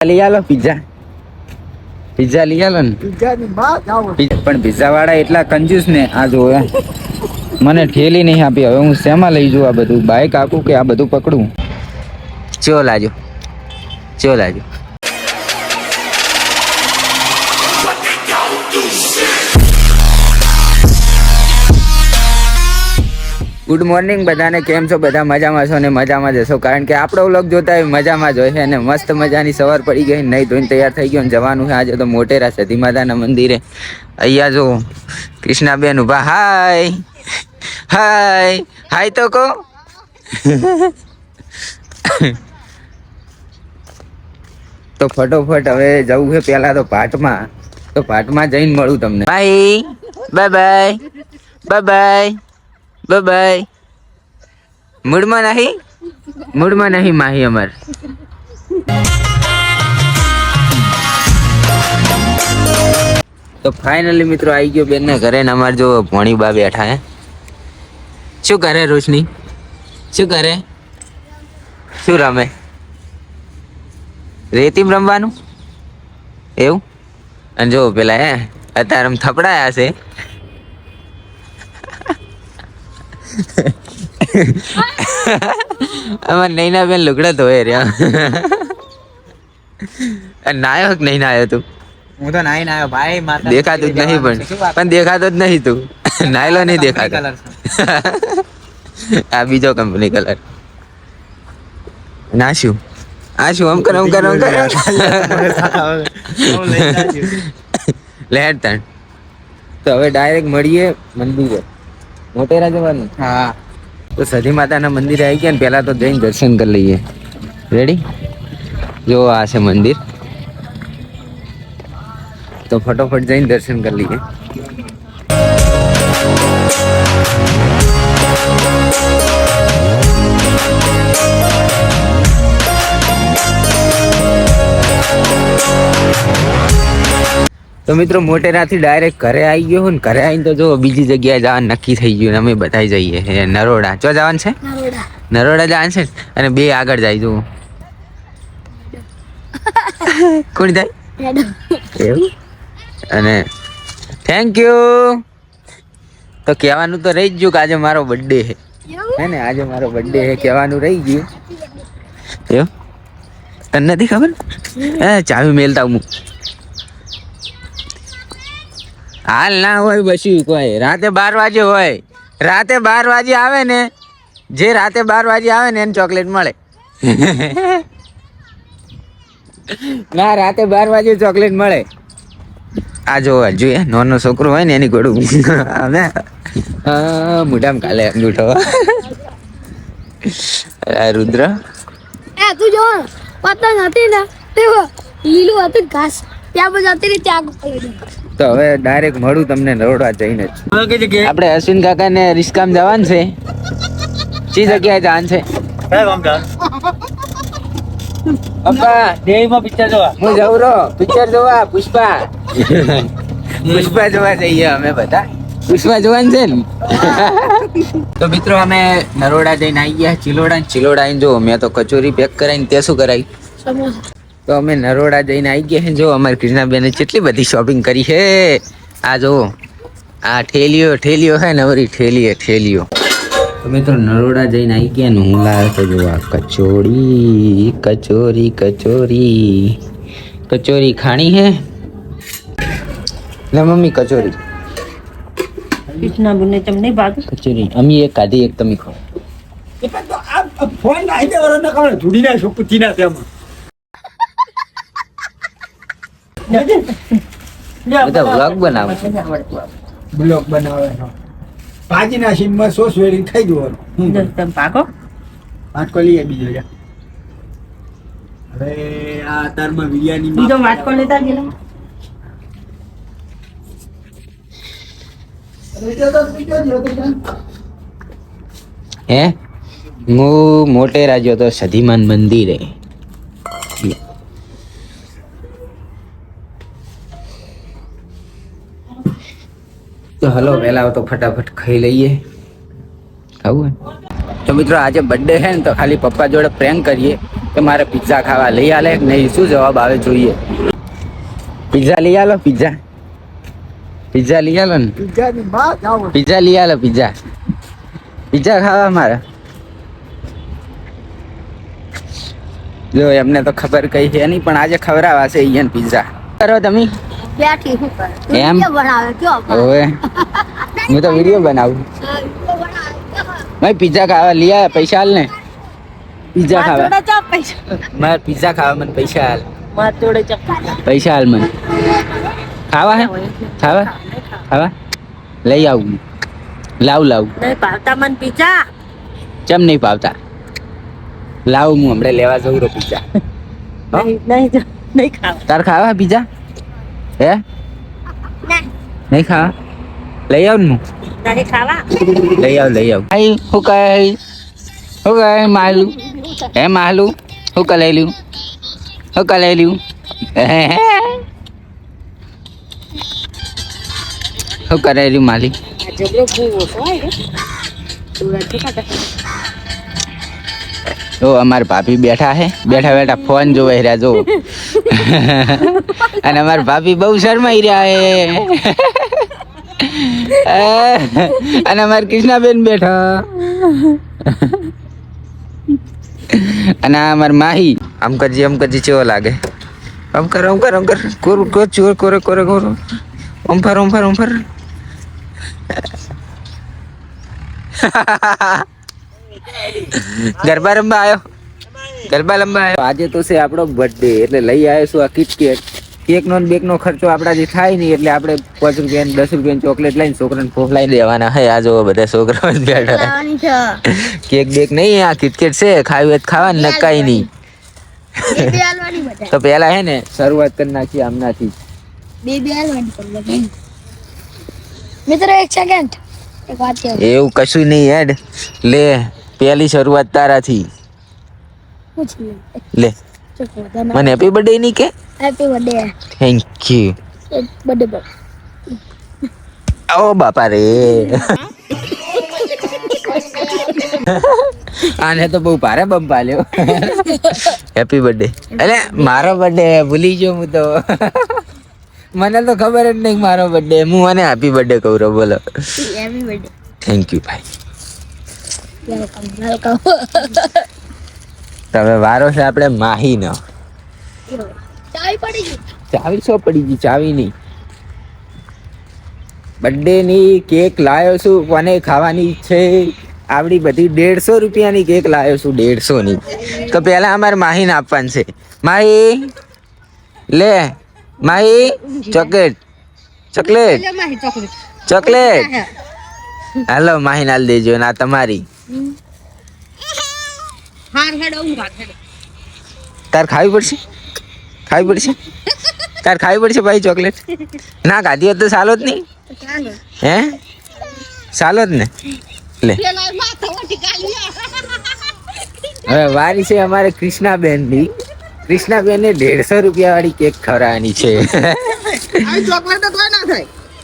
લઈ આલો pizza pizza લઈ આલો ને પિઝાની માં જાઓ પિઝા- પણ પિઝા વાળા એટલા કંજૂસ ને આ જોવે મને ઠેલી નહીં આપી હવે હું શેમાં લઈ જઉં આ બધું? બાઈક આખું કે આ બધું પકડું? ચો લાજો. ચો લાજો. ગુડ મોર્નિંગ બધાને, કેમ છો? બધા મજામાં છો ને મજામાં જશો કારણ કે આપણો વ્લોગ જોતા હોય મજામાં જ હોય છે અને મસ્ત મજાની સવાર પડી ગઈ નહીં ધોઈને તૈયાર થઈ ગયો જવાનું છે આજે તો મોટેરા સતી માતાના મંદિરે. અહીંયા જો કૃષ્ણાબેન ઊભા હાય હાય હાય તો કહો તો ફટોફટ હવે જવું છે પહેલાં તો પાટમાં તો પાટમાં જઈને મળું તમને. Bye bye bye bye bye bye મૂડમાં નહીં? મૂડમાં નહીં માહી અમાર. તો ફાઇનલી મિત્રો આવી ગયો બેન ઘરે ને અમારે જો ભણી બા બેઠા હે. શું કરે રોશની? શું કરે? શું રમે? રેતીમ રમવાનું? એવું? અને જો પેલા હે, અત્યારે થપડાયા છે. અમાર નૈના બેન લુગડા ધોયે રહ્યા. નાયક નાયો કે નહીં નાયો તું? હું તો નાઈ નાયો ભાઈ માતા દેખાતું જ નહીં પણ. પણ દેખાતો જ નહીં તું. નાયલો નહીં દેખાતો. આ બીજો કંપની કલર ના શું? આ શું? આમ કર આમ કર કર. લેટ તણ. તો હવે ડાયરેક્ટ મળીએ મંદિરે. મોટેરા જવાનું? હા. તો સધી માતાના મંદિરે આવી ગયા ને પહેલાં તો જઈને દર્શન કરી લઈએ. રેડી જો આ છે મંદિર. તો ફટોફટ જઈને દર્શન કરી લઈએ. તો મિત્રો મોટેરાથી ડાયરેક્ટ ઘરે આવી ગયો ને ઘરે આવીને તો જો બીજી જગ્યાએ જવાનું નક્કી થઈ ગયું અમે બધા જઈએ નરોડા. ચો જવાનું છે? નરોડા. જવાનું છે અને બે આગળ જાય જુઓ. કોણ જાય? એવું? અને થેન્ક યુ તો કહેવાનું તો રહી જ ગયું કે આજે મારો બર્થડે છે હે ને? આજે મારો બર્થડે છે કહેવાનું રહી ગયું. એવું? તને નથી ખબર? હે ચાવી મેલતા હું. હાલ ના હોય બસ્યું કોઈ. રાતે બાર વાગે હોય. રાતે બાર વાગે આવે ને, જે રાતે બાર વાગે આવે ને એને ચોકલેટ મળે. ના, રાતે બાર વાગે ચોકલેટ મળે. આ જો જોઈએ નોનો છોકરો હોય ને એની ગોળું અમે મોઢામાં કાલે અંગૂઠો. રુદ્ર. એ, તું જો, પતંગ હતી ને, તે લીલું હતું ઘાસ. ત્યાં હતી ને ત્યાં તો હવે ડાયરેક્ટ મળું તમને નરોડા જઈને જ. આપણે અશ્વિન કાકા ને રિસ્કામ જવાનું છે. ચી જગ્યાએ જવાનું છે? પપ્પા દેવીમાં પિક્ચર જોવા. હું જઉં રો પિક્ચર જોવા પુષ્પા. પુષ્પા જોવા જઈએ અમે બધા. પુષ્પા જોવાનું છે ને? તો મિત્રો અમે નરોડા જઈને આવી ગયા. ચિલોડા ને ચિલોડા જો મેં તો કચોરી પેક કરાવીને તે શું કરાવી? સમોસા. તો અમે નરોડા જઈને આવી ગયા છે જો અમારી કૃષ્ણાબેને કેટલી બધી શોપિંગ કરી છે આ જો આ ઠેલીઓ ઠેલીઓ હે ને વળી ઠેલીએ ઠેલીઓ. તો મિત્રો નરોડા જઈને આવી ગયા ને હું લાવ્યો તો જોવા કચોરી કચોરી કચોરી. કચોરી ખાણી હે? લે મમ્મી કચોરી. કૃષ્ણ બુને તમને ભાગ કચોરી. અમી એક કાઢી એક તમે ખાઓ. ફોન નાઈ દે વરસ ના કારણે ધૂડી ના સુપુતી ના તેમાં બધા વ્લોગ બનાવે. છે બ્લોક બનાવે ભાજીના સીનમાં સોસ વેરી ખાઈ દેવાનું તમે પાકો? વાટકો લઈએ બીજો જા હવે આ તારમાં બિરયાની બીજો વાટકો લેતા ગયેલા? હે? હું મોટેરા ગયો તો સધીમાન મંદિરે. તો હલો પહેલા તો ફટાફટ ખાઈ લઈએ. આવું? તો મિત્રો આજે બર્થડે છે ને તો ખાલી પપ્પા જોડે પ્રેન્ક કરીએ કે મારે પિઝા ખાવા લઈ આલે નહીં શું જવાબ આવે જોઈએ. પિઝા લઈ આલો પિઝા પિઝા લઈ આલો ને. પિઝા લઈ આલો પિઝા પિઝા ખાવા મારે. જો એમને તો ખબર કઈ છે નહીં પણ આજે ખવડાવાશે અહીંયા પિઝા કરો તમે. બેઠી હું પર એમ? બનાવે કયો હું તો વીડિયો બનાવું? મેં પિઝા ખાવા લઈ આયા પૈસા હાલ ને. પિઝા ખાવા. ચા પૈસા મારે પિઝા ખાવા મને પૈસા હાલ મારા જોડે ચા પૈસા હાલ મને. ખાવા હે? ખાવા? ખાવા? લઈ આવું લાવ લાવ. નહીં પાવતા મને પીઝા ચમ નહીં પાવતા લાવ હું હમણાં લેવા જઉં રો પિઝા? નહીં નહીં નહીં ખાવ. તાર ખાવા પિઝા હે? ના. નહીં ખાવા? લઈ આવ ને નહીં ખાવા? લઈ આવ લઈ આવ. આઈ હું કહે હું કહે માલું. હે માલું? હું કા લઈ લ્યું. હું કા લઈ લ્યું. હું કરે રહ્યું માલી. ઓ અમાર ભાભી બેઠા હે. બેઠા બેઠા ફોન જોવે રહ્યા જો. અને અમાર ભાભી બહુ શરમાઈ રહ્યા હે. અને અમાર કૃષ્ણાબેન બેઠા. અને આ અમાર માહી. આમ કરજી આમ કરજી ચેવો લાગે. આમ કર આમ કર આમ કર. કોર કોર, ચોર, કોરે કોરે, કોરો ઓમ ફર ઓમ ફર ઓમ ફર. ગરબા રમવા આવ્યો ગરબા લંબા આજે તો છે આપણો બર્થડે એટલે લઈ આવ્યો આ કિટકેટ કેક નો બેક નો ખર્ચો આપણાથી થાય નહીં એટલે આપણે પાંચ રૂપિયા દસ રૂપિયા ચોકલેટ લઈને છોકરાને ફોફલાઈ દેવાના. હે આ જો બધા છોકરાઓ જ બેઠા. કેક બેક નહીં આ કિટકેટ છે. ખાવી ખાવા નકાઈ નહીં. હાલવાની બધા. તો પેલા હે ને શરૂઆત કરી નાખી આમનાથી. બે બે હાલવાની મિત્રો એક સેકન્ડ એક વાત કહું એવું કશું નહીં હેડ. લે પેલી શરૂઆત તારાથી. પૂછી ले મને હેપી બર્થડે નહીં કે? Happy birthday thank you birthday boy ઓ બાપા રે. આને તો બહુ ભારે બમ પાલ્યો હેપી બર્થડે અરે મારો બર્થડે ભૂલી ગયો હું તો. મને તો ખબર જ નહીં મારો બર્થડે હું મને હેપી બર્થડે કહું રહો બોલો. હેપી બર્થડે થેન્ક યુ ભાઈ વેલકમ વેલકમ તમે વારો છે આપણે પડી ગઈ. ચાવી શું પડી ગઈ? ચાવી નહીં. બર્થડે ની કેક લાવ્યો છું કોને ખાવાની છે? આવડી બધી દેડસો રૂપિયાની કેક લાવ્યો છું દેડસો ની તો પહેલા અમારે માહીને આપવાની છે. માહી લે માહી ચોકલેટ ચોકલેટ ચોકલેટ. હાલો માહી નાલ દેજો ના તમારી. તાર ખાવી પડશે? ખાવી પડશે? તાર ખાવી પડશે ભાઈ ચોકલેટ? ના ખાધી હોત તો સાલો જ નહીં. હે? સાલો જ ને. લે. હવે વારી છે અમારે કૃષ્ણાબેનની કૃષ્ણાબેન ને દેડસો રૂપિયા વાળી કેક ખવડાવવાની છે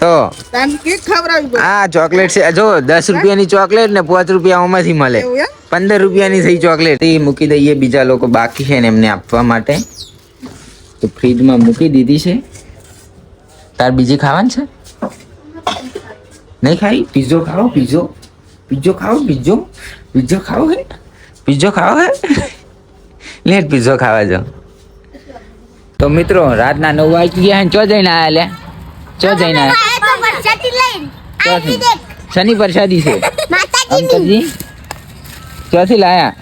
તો આ ચોકલેટ છે. જો દસ રૂપિયાની ચોકલેટ ને પાંચ રૂપિયા ઓમાંથી મળે. પંદર રૂપિયાની થઈ ચોકલેટ. એ મૂકી દઈએ બીજા લોકો બાકી છે ને એમને આપવા માટે. તો ફ્રીજમાં મૂકી દીધી છે. તાર બીજી ખાવાની છે? નહીં ખાઈ? પીઝો ખાઓ પીઝો. પીઝો ખાઓ પીઝો. પીઝો ખાઓ હે? પીઝો ખાઓ હે? લેટ પીઝો ખાવા જાઓ. તો મિત્રો રાતના નવ વાગી ગયા ચો જઈને આયા લે? ચો જઈને આયા? શનિ પ્રસાદી છે. અંકલજી? ચોથી લાયા?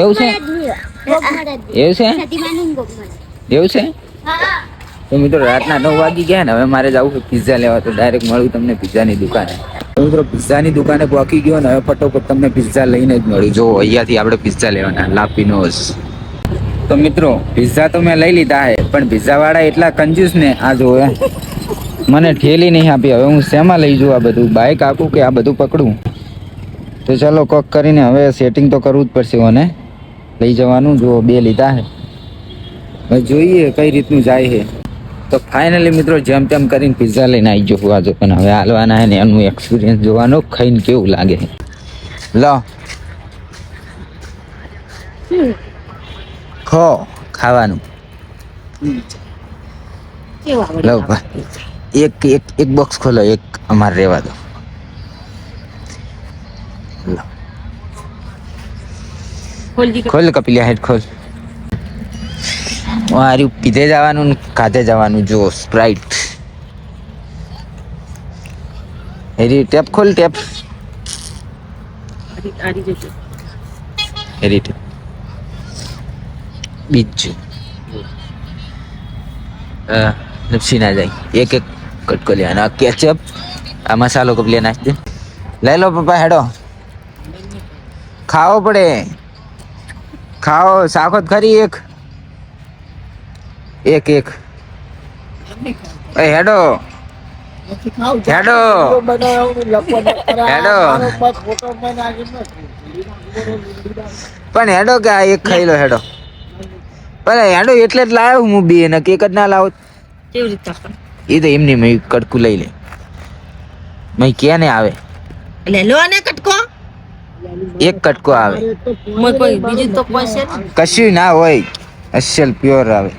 એવું છે? એવું છે? એવું છે? તો મિત્રો રાતના નવ વાગી ગયા ને હવે મારે જવું છે પિઝા લેવા તો ડાયરેક્ટ મળું તમને પિઝાની દુકાને. તો મિત્રો પિઝાની દુકાને પહોંચી ગયો ને હવે ફટોફટ તમને પિઝા લઈને જ મળ્યું. જો અહીંયાથી આપણે પિઝા લેવાના લાપીનોસ તો મિત્રો પિઝા તો મેં લઈ લીધા હે પણ પિઝા વાળા એટલા કંજૂસ ને આ જોવે મને ઠેલી નહીં આપી હવે હું શેમાં લઈ જઉં આ બધું? બાઇક આપું કે આ બધું પકડું? તો ચાલો કોક કરીને હવે સેટિંગ તો કરવું જ પડશે મને. લઈ જવાનું. જુઓ બે લીધા હે હવે જોઈએ કઈ રીતનું જાય છે. તો ફાઇનલી મિત્રો જેમ તેમ કરીને પિઝા લઈને આવી જવું આજે. પણ હવે હાલવાના ને એનું એક્સપિરિયન્સ જોવાનો ખાઈને કેવું લાગે લો. ખો ખાવાનું. લો. એક એક એક બોક્સ ખોલો. એક અમારે રહેવા દો લો ખોલજી કે- ખોલ કપિલિયા હેડ ખોલ. મારું પીધે જવાનું ખાધે જવાનું જો સ્પ્રાઇટ હેરી ટેપ ખોલ ટેપ. હેરી ટેપ બીજું. લપસી ના જાય. એક એક કટકો લે અને આ કેચઅપ આ મસાલો કપલિયા નાખી દે. લઈ લો પપ્પા હેડો. ખાવો પડે. ખાઓ સાખત ખરી એક? એક એક. એ હેડો. હેડો. હેડો. પણ હેડો કે આ એક ખાઈ લો હેડો. પણ હેડો એટલે જ લાવ્યો હું બે ને કેક જ ના લાવો. કેવી રીતે એ તો એમની મેં કટકું લઈ લે. મેં ક્યાં ને આવે? એટલે લો ને કટકો. એક કટકો આવે મોય કોઈ બીજું તો કોઈ છે જ કશું ના હોય અસલ પ્યોર આવે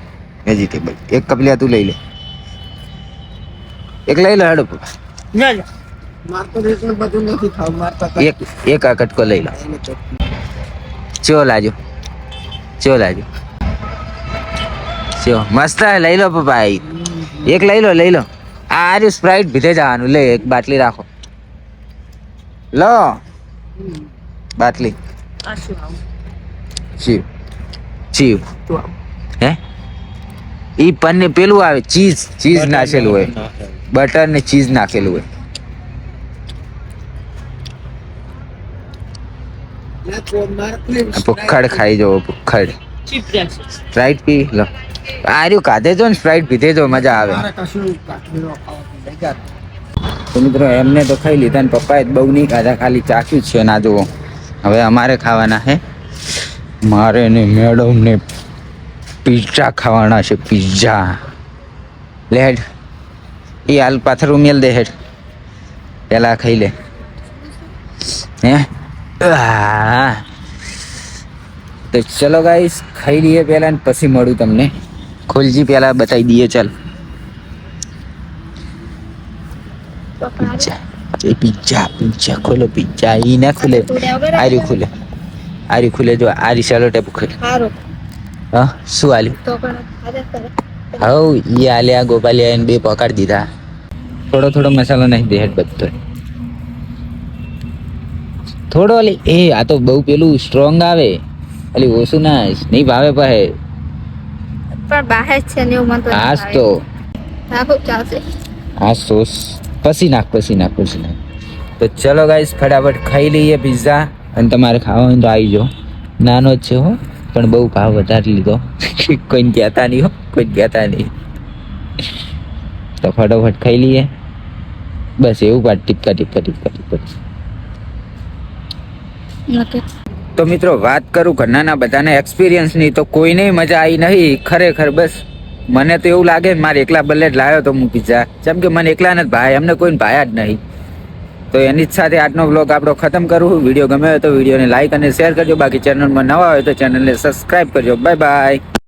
વેજીટેબલ એક કપલિયા તું લઈ લે એક લઈ લો હેડો પપ્પા. નહીં. લો, લો. મારે તો એટલું બધું નથી ખાવું. મારે તો એક એક આ કટકો લઈ લો ચો લાજો ચો લાજો ચો મસ્ત હે, લઈ લો પપ્પા ઈ. એક લઈ લો લઈ લો આ આર્યું સ્પ્રાઇટ ભીધે જવાનું લે એક બાટલી રાખો લો બાટલી? ચીવ ચીવ. હે? ઈ પનીર પેલું આવે ચીઝ ચીઝ નાખેલું હોય. બટર ને ચીઝ નાખેલું હોય. ના ભુખ્ખડ ખાઈ જવો ભુખ્ખડ ચીપ સ્પ્રાઇટ પી લો. આર્યું કાધે જો ને સ્પ્રાઇટ પીધે જો મજા આવે. તો મિત્રો એમને તો ખાઈ લીધા ને પપ્પાએ બહુ નહીં ખાધા, ખાલી ચાખ્યું છે ના જુઓ. હવે અમારે ખાવાના છે મારે ને મેડમ ને પિઝા ખાવાના છે પિઝા લે હેડ. એ હાલ પાથર ઉમેલ દે હેડ. પેલા ખાઈ લે. હે. તો ચલો ગાઈસ ખાઈ લઈએ પહેલાં ને પછી મળું તમને. ખોલજી પહેલાં બતાવી દઈએ, ચાલ. પિઝા એ પિઝા પિઝા ખોલો પિઝા ઈ ના ખુલે આરી ખુલે આરી ખુલે જો આરી ચાલો ટેપ ખુલે હા શું આલ્યું. હવ ઈ ગોપાલિયા એને બે પકડ દીધા થોડો થોડો મસાલો નાખી દે હેડ બધો થોડો અલી એ આ તો બહુ પેલું સ્ટ્રોંગ આવે અલી ઓછું ના નહીં ભાવે પહે પણ બહાર છે ને એવું મને તો આજ તો હા ખૂબ ચાલશે આ સોસ પછી નાખ પછી નાખ પછી નાખ તો ચલો ગાઈસ ફટાફટ ખાઈ લઈએ પિઝા અને તમારે ખાવાનું તો આવી જાઓ. નાનો જ છે હો પણ બહુ ભાવ વધારી લીધો. કોઈને કહેતા નહીં હો કોઈ કહેતા નહીં. તો ફટાફટ ખાઈ લઈએ. બસ એવું પાટ ટીપકા ટીપકા ટીપકા ટીપકા. તો મિત્રો વાત કરું ઘરનાના બધાને. એક્સપિરિયન્સની તો કોઈને મજા આવી નહીં. ખરેખર બસ. મને તો એવું લાગે ને મારે એકલા બલ્લે જ લાવ્યો તો હું પિઝા જેમ કે મને એકલાને જ ભાઈ, અમને કોઈને ભાયા જ નહીં. તો એની જ સાથે આજનો બ્લોગ આપણો ખતમ કરું. વીડિયો ગમે હોય તો વિડીયોને લાઇક અને શેર કરજો. બાકી ચેનલમાં નવા હોય તો ચેનલને સબસ્ક્રાઈબ કરજો. Bye bye